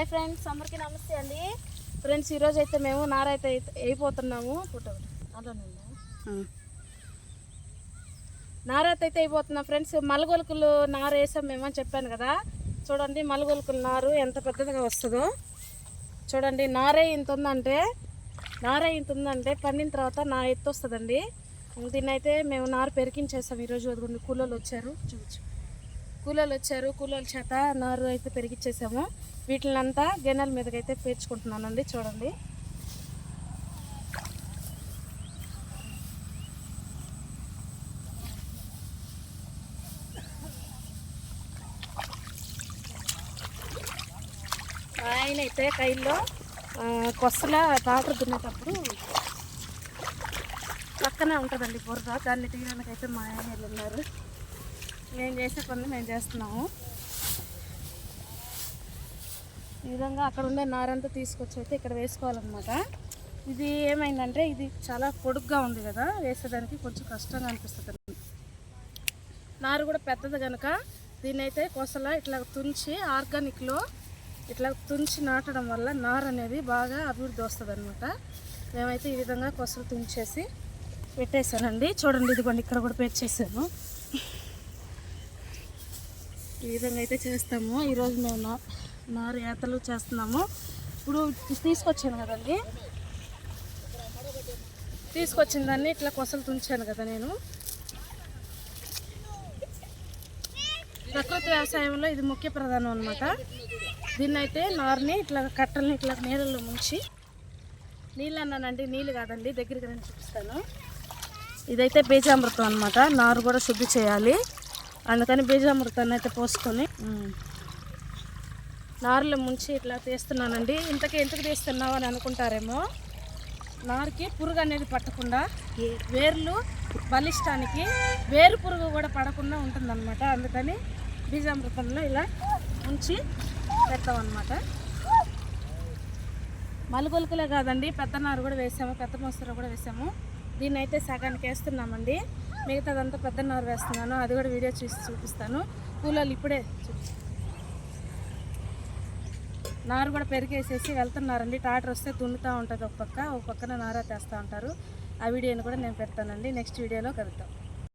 Hi friends అందరికీ నమస్తే అండి. ఫ్రెండ్స్ ఈరోజు అయితే మేము నారైతే అయితే అయిపోతున్నాము. ఫోటో? నారైతే అయితే అయిపోతున్నాం ఫ్రెండ్స్. మలగొలుకులు నార వేసాం మేము అని చెప్పాను కదా. చూడండి మలగొలుకుల నారు ఎంత పెద్దదిగా వస్తుందో. చూడండి నారే ఇంత ఉందంటే నారే ఇంత ఉందంటే పండిన తర్వాత నా ఎత్తు వస్తుందండి. దీన్ని అయితే మేము నారు పెరికించేసాం ఈరోజు అదిగోండి కూలోళ్ళు వచ్చారు. చూపించు కూలోళ్ళు వచ్చారు కూలోళ్ళ చేత నారు అయితే పెరిగిచ్చేసాము. వీటినంతా గిన్నెల మీదకి అయితే పేర్చుకుంటున్నానండి చూడండి. ఆయన అయితే కైల్లో ఆ, కొసల టాటర్ దున్నేటప్పుడు పక్కనే ఉంటుందండి బుర్ర దాన్ని తీయడానికి అయితే మా ఆయన ఉన్నారు. మేము చేసే పనులు మేము చేస్తున్నాము. ఈ విధంగా అక్కడ ఉండే నారంతా తీసుకొచ్చి అయితే ఇక్కడ వేసుకోవాలన్నమాట. ఇది ఏమైందంటే ఇది చాలా పొడుగ్గా ఉంది కదా వేసేదానికి కొంచెం కష్టంగా అనిపిస్తుంది. నారు కూడా పెద్దది కనుక దీన్ని అయితే కొసలా ఇట్లా తుంచి ఆర్గానిక్లో ఇట్లా తుంచి నాటడం వల్ల నారు అనేది బాగా అభివృద్ధి వస్తుంది అనమాట మేమైతే ఈ విధంగా కొసలు తుంచేసి పెట్టేశానండి. చూడండి ఇదిగోండి ఇక్కడ కూడా పెట్టేసాను ఈ విధంగా అయితే చేస్తాము. ఈరోజు మేము నారు ఏతలు చేస్తున్నాము. ఇప్పుడు తీసుకొచ్చాను కదండి. తీసుకొచ్చిన దాన్ని ఇట్లా కొసలు తుంచాను కదా నేను. ప్రకృతి వ్యవసాయంలో ఇది ముఖ్య ప్రధానం అనమాట దీన్ని అయితే నారుని ఇట్లా కట్టల్ని ఇట్లా నీళ్ళలో ముంచి నీళ్ళు అన్నానండి నీళ్ళు కాదండి దగ్గరికి నేను చూపిస్తాను. ఇదైతే బీజామృతం అనమాట నారు కూడా శుద్ధి చేయాలి. అందుకని బీజామృతాన్ని అయితే పోసుకొని నారులు ముంచి ఇట్లా తీస్తున్నానండి. ఇంతకీ ఎందుకు తీస్తున్నావు అని అనుకుంటారేమో. నారుకి పురుగు అనేది పట్టకుండా వేర్లు బలిష్టానికి వేరు పురుగు కూడా పడకుండా ఉంటుందన్నమాట. అందుకని బీజామృతంలో ఇలా ఉంచి పెడతామన్నమాట మలుగొలుకులే కాదండి పెద్ద నారు కూడా వేసాము పెద్ద మొసరు కూడా వేసాము. దీన్ని అయితే సగానికి వేస్తున్నామండి మిగతాదంతా పెద్ద నారు వేస్తున్నాను. అది కూడా వీడియో చూసి చూపిస్తాను. కూలోళ్ళు ఇప్పుడే నారు కూడా పెరిగేసేసి వెళ్తున్నారండి. టాటర్ వస్తే దున్నుతూ ఉంటుంది ఒక పక్క ఒక పక్కన నారా తెస్తూ ఉంటారు. ఆ వీడియోని కూడా నేను పెడతానండి. నెక్స్ట్ వీడియోలో కలుద్దాం.